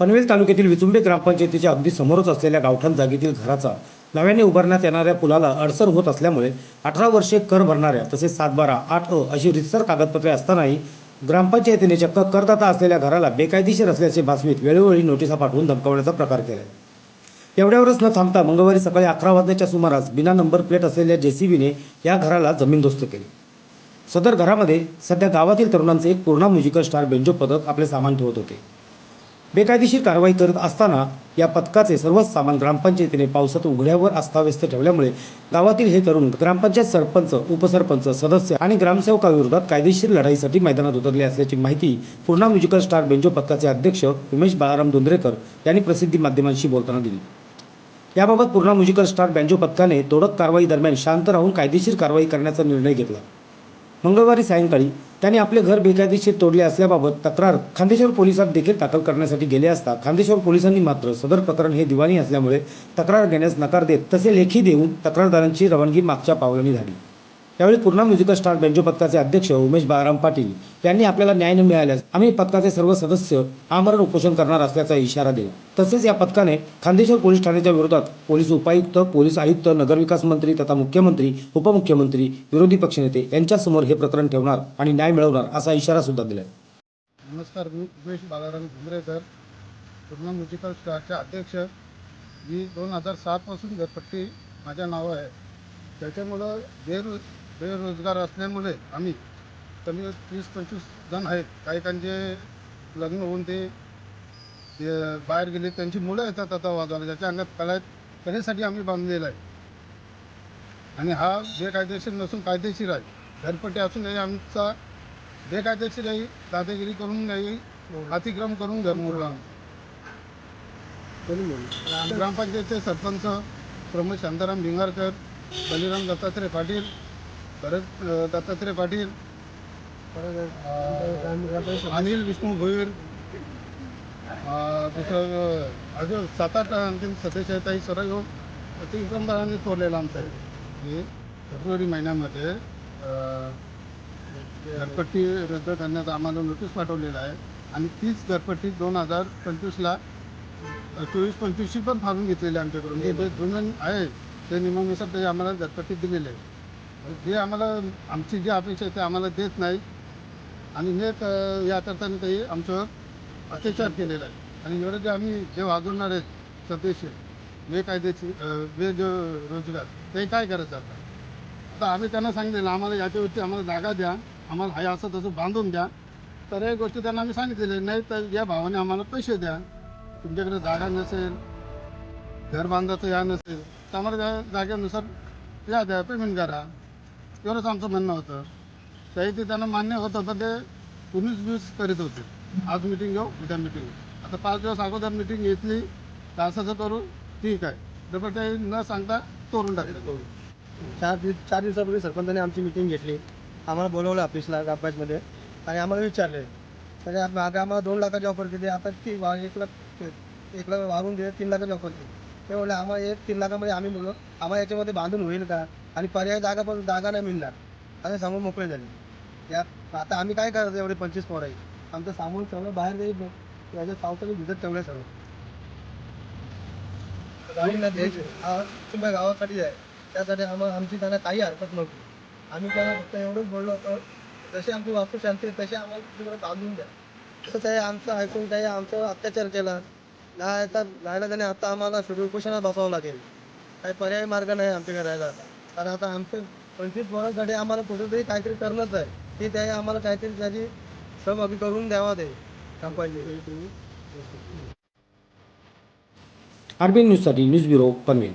पनवेल तालुक्यातील विचुंबे ग्रामपंचायतीच्या अगदी समोरच असलेल्या गावठाण जागेतील घराचा नव्याने उभारण्यात येणाऱ्या पुलाला अडसर होत असल्यामुळे अठरा वर्षे कर भरणाऱ्या तसेच सातबारा आठ अ अशी रितसर कागदपत्रे असतानाही ग्रामपंचायतीने चक्क करदाता असलेल्या घराला बेकायदेशीर असल्याचे भासवीत वेळोवेळी नोटिसा पाठवून धमकावण्याचा प्रकार केला. एवढ्यावरच न थांबता मंगळवारी सकाळी अकरा वाजण्याच्या सुमारास बिना नंबर प्लेट असलेल्या जेसीबीने या घराला जमीनदोस्त केली. सदर घरामध्ये सध्या गावातील तरुणांचे एक पूर्णा म्युझिकल स्टार बेंजो पथक आपले सामान ठेवत होते. बेकायदेशीर कारवाई करत असताना या पथकाचे सर्वच सामान ग्रामपंचायतीने पावसात उघड्यावर अस्ताव्यस्त ठेवल्यामुळे गावातील हे तरुण ग्रामपंचायत सरपंच उपसरपंच सदस्य आणि ग्रामसेवकाविरोधात कायदेशीर लढाईसाठी मैदानात उतरले असल्याची माहिती पूर्णा म्युझिकल स्टार बेंजो पथकाचे अध्यक्ष उमेश बाळाराम धुंद्रेकर यांनी प्रसिद्धी माध्यमांशी बोलताना दिली. याबाबत पूर्णा म्युझिकल स्टार बँजो पथकाने तोडक कारवाई दरम्यान शांत राहून कायदेशीर कारवाई करण्याचा निर्णय घेतला. मंगळवारी सायंकाळी त्याने आपले घर बेकायदेशीर तोडले असल्याबाबत तक्रार खांदेश्वर पोलिसात देखील दाखल करण्यासाठी गेले असता खांदेश्वर पोलिसांनी मात्र सदर प्रकरण हे दिवाणी असल्यामुळे तक्रार घेण्यास नकार देत तसे लेखी देऊन तक्रारदारांची रवानगी मागच्या पावलांनी झाली. यावेळी पूर्णा म्युझिकल स्टार बेंजो पथकाचे अध्यक्ष उमेश बाळाराम पाटील यांनी आपल्याला न्याय न मिळाल्यास आम्ही पथकाचे सर्व सदस्य आमरण उपोषण करणार असल्याचा इशारा दिला. तसेच या पथकाने खांदेश्वर पोलीस ठाण्याच्या विरोधात पोलीस उपायुक्त पोलीस आयुक्त नगरविकास मंत्री तथा मुख्यमंत्री उपमुख्यमंत्री विरोधी पक्षनेते यांच्यासमोर हे प्रकरण ठेवणार आणि न्याय मिळवणार असा इशारा सुद्धा दिला नमस्कार मी उमेश बालाराम भुमरेकर पूर्ण म्युझिकल स्टारचे अध्यक्ष. मी दोन हजार सातपासून घरपट्टी माझ्या नावं आहे. त्याच्यामुळं बेरो बेरोजगार असल्यामुळे आम्ही कमी तीस पंचवीस जण आहेत. काही काहींचे लग्न होऊन ते बाहेर गेले त्यांची मुलं येतात आता वाजवायला. ज्याच्या अंगात कला आहेत त्याच्यासाठी आम्ही बांधलेला आहे. आणि हा बेकायदेशीर नसून कायदेशीर आहे. घरपट्टी असूनही आमचा बेकायदेशीरही दादागिरी करून नाही अतिक्रम करून घर मोडला ग्रामपंचायतचे सरपंच प्रमोद शांताराम भिंगारकर बलिराम दत्तात्रय पाटील भरत दत्तात्रय पाटील अनिल विष्णू भोईर दुसरं अजून सात आठ आणखी सदस्य आहेत काही सर्व येऊन अतिक्रमदारांनी तोडलेला आमचा आहे. हे फेब्रुवारी महिन्यामध्ये घरपट्टी रद्द करण्याचा आम्हाला नोटीस पाठवलेला आहे. आणि तीच घरपट्टी दोन हजार पंचवीसला चोवीस पंचवीसची पण फाडून घेतलेली आमच्याकडून. म्हणजे जे दोन आहे ते नियमानुसार ते आम्हाला घरपट्टी दिलेली आहे. म्हणजे जे आम्हाला आमची जी अपेक्षा आहे ते आम्हाला देत नाही. आणि नेट याकरता या करताना काही आमच्यावर अत्याचार केलेला आहे. आणि एवढं जे आम्ही जे वाजवणार आहेत सदस्य बेकायदेशीर बेरोजगार रोजगार ते काय करायचं आता आता आम्ही त्यांना सांगितलेलं आम्हाला याच्यावरती आम्हाला जागा द्या आम्हाला हाय असं तसं बांधून द्या. तर या गोष्टी त्यांना आम्ही सांगितलेले नाही तर या भावाने आम्हाला पैसे द्या. तुमच्याकडे जागा नसेल घर बांधायचं या नसेल तर आम्हाला त्या जागेनुसार या द्या पेमेंट करा. एवढंच आमचं म्हणणं होतं. त्याही ते त्यांना मान्य होत होतं ते तुम्हीच वीस करीत होते. आज मिटिंग घेऊ उद्या मिटिंग घेऊ. आता पाच दिवस अगोदर मिटिंग घेतली तासाचं करू ठीक आहे. डबल ते न सांगता तोडून टाकलं. चार दिवस चार दिवसापूर्वी सरपंचाने आमची मिटिंग घेतली. आम्हाला बोलवलं ऑफिसला ग्रामपंचायतमध्ये. आणि आम्हाला विचारले. म्हणजे तर आम्हाला दोन लाखाची ऑफर दिली. आता ती वा- एक लाख एक लाख वाहून दिले तीन लाखाची ऑफर दिली. ते बोलले आम्हाला एक तीन लाखामध्ये आम्ही बोललो. आम्हाला याच्यामध्ये बांधून होईल का? आणि पर्याय जागा पण जागा नाही मिळणार. असे सांगून मोकळे झाले. आता आम्ही काय करायचं एवढे पंचवीस पोर आहे आमचं सामान सगळं बाहेर जाईल याच्या पावसाने भिजत ठेवलं सगळं. तुमच्या गावासाठी आहे त्यासाठी आम्हाला आमची त्यांना काही हरकत नव्हती. आम्ही त्यांना फक्त एवढंच बोललो होतो जशी आमची वास्तू शांती आहे तसे आम्हाला तिकडे बांधून द्या. तसं ते आमचं ऐकून काही आमच्यावर अत्याचार केला. नाही तर राहायला त्याने आता आम्हाला सुरू उपोषणात बसावं लागेल. काही पर्यायी मार्ग नाही आमच्याकडे राहायला कारण आता आमचं पंचवीस वर्षासाठी आम्हाला कुठेतरी काहीतरी करणंच आहे. ते त्या आम्हाला काहीतरी त्याची सहभागी करून द्यावा ते. कंपनी आरबीएन न्यूजसाठी न्यूज ब्युरो पनवेल